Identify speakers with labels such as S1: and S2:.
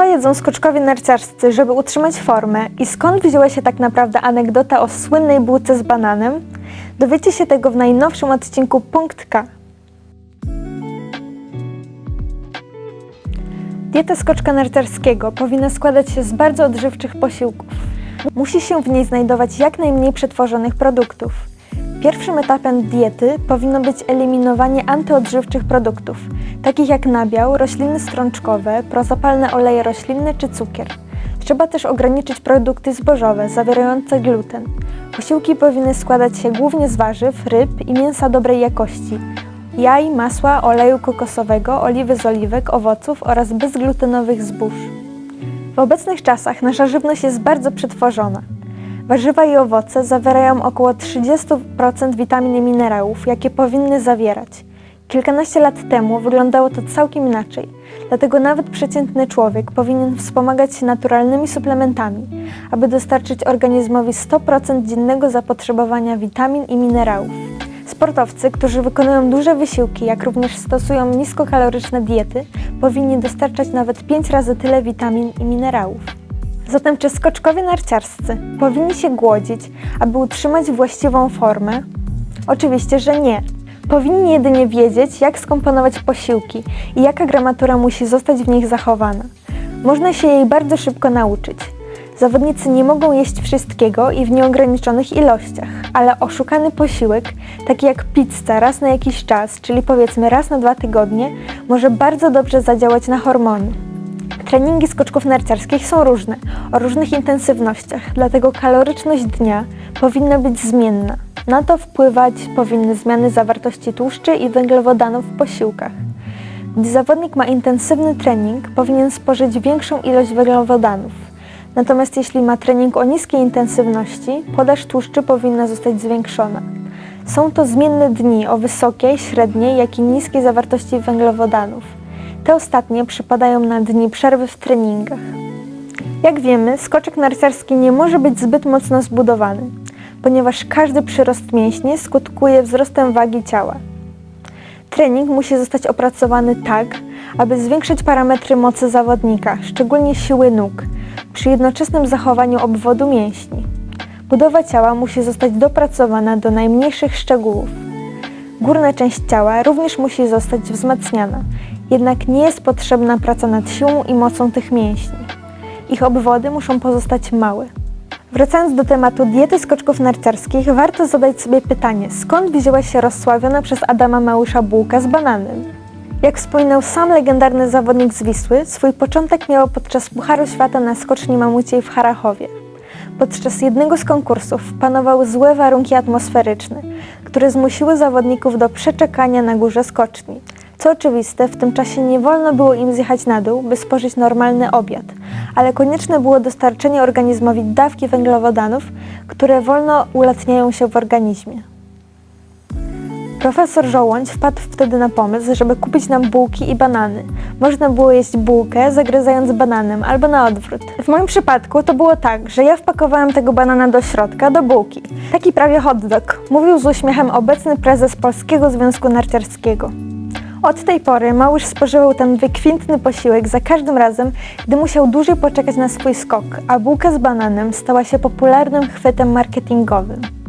S1: Co jedzą skoczkowie narciarscy, żeby utrzymać formę i skąd wzięła się tak naprawdę anegdota o słynnej bułce z bananem? Dowiecie się tego w najnowszym odcinku Punkt K. Dieta skoczka narciarskiego powinna składać się z bardzo odżywczych posiłków. Musi się w niej znajdować jak najmniej przetworzonych produktów. Pierwszym etapem diety powinno być eliminowanie antyodżywczych produktów, takich jak nabiał, rośliny strączkowe, prozapalne oleje roślinne czy cukier. Trzeba też ograniczyć produkty zbożowe zawierające gluten. Posiłki powinny składać się głównie z warzyw, ryb i mięsa dobrej jakości, jaj, masła, oleju kokosowego, oliwy z oliwek, owoców oraz bezglutenowych zbóż. W obecnych czasach nasza żywność jest bardzo przetworzona. Warzywa i owoce zawierają około 30% witamin i minerałów, jakie powinny zawierać. Kilkanaście lat temu wyglądało to całkiem inaczej, dlatego nawet przeciętny człowiek powinien wspomagać się naturalnymi suplementami, aby dostarczyć organizmowi 100% dziennego zapotrzebowania witamin i minerałów. Sportowcy, którzy wykonują duże wysiłki, jak również stosują niskokaloryczne diety, powinni dostarczać nawet 5 razy tyle witamin i minerałów. Zatem czy skoczkowie narciarscy powinni się głodzić, aby utrzymać właściwą formę? Oczywiście, że nie. Powinni jedynie wiedzieć, jak skomponować posiłki i jaka gramatura musi zostać w nich zachowana. Można się jej bardzo szybko nauczyć. Zawodnicy nie mogą jeść wszystkiego i w nieograniczonych ilościach, ale oszukany posiłek, taki jak pizza raz na jakiś czas, czyli powiedzmy raz na dwa tygodnie, może bardzo dobrze zadziałać na hormony. Treningi skoczków narciarskich są różne, o różnych intensywnościach, dlatego kaloryczność dnia powinna być zmienna. Na to wpływać powinny zmiany zawartości tłuszczy i węglowodanów w posiłkach. Gdy zawodnik ma intensywny trening, powinien spożyć większą ilość węglowodanów. Natomiast jeśli ma trening o niskiej intensywności, podaż tłuszczy powinna zostać zwiększona. Są to zmienne dni o wysokiej, średniej, jak i niskiej zawartości węglowodanów. Te ostatnie przypadają na dni przerwy w treningach. Jak wiemy, skoczek narciarski nie może być zbyt mocno zbudowany, ponieważ każdy przyrost mięśni skutkuje wzrostem wagi ciała. Trening musi zostać opracowany tak, aby zwiększyć parametry mocy zawodnika, szczególnie siły nóg, przy jednoczesnym zachowaniu obwodu mięśni. Budowa ciała musi zostać dopracowana do najmniejszych szczegółów. Górna część ciała również musi zostać wzmacniana, jednak nie jest potrzebna praca nad siłą i mocą tych mięśni. Ich obwody muszą pozostać małe. Wracając do tematu diety skoczków narciarskich, warto zadać sobie pytanie, skąd wzięła się rozsławiona przez Adama Małysza bułka z bananem? Jak wspominał sam legendarny zawodnik z Wisły, swój początek miał podczas Pucharu Świata na skoczni mamuciej w Harachowie. Podczas jednego z konkursów panowały złe warunki atmosferyczne, które zmusiły zawodników do przeczekania na górze skoczni. Co oczywiste, w tym czasie nie wolno było im zjechać na dół, by spożyć normalny obiad, ale konieczne było dostarczenie organizmowi dawki węglowodanów, które wolno ulatniają się w organizmie. Profesor Żołądź wpadł wtedy na pomysł, żeby kupić nam bułki i banany. Można było jeść bułkę, zagryzając bananem, albo na odwrót. W moim przypadku to było tak, że ja wpakowałem tego banana do środka, do bułki. Taki prawie hot dog, mówił z uśmiechem obecny prezes Polskiego Związku Narciarskiego. Od tej pory Małysz spożywał ten wykwintny posiłek za każdym razem, gdy musiał dłużej poczekać na swój skok, a bułka z bananem stała się popularnym chwytem marketingowym.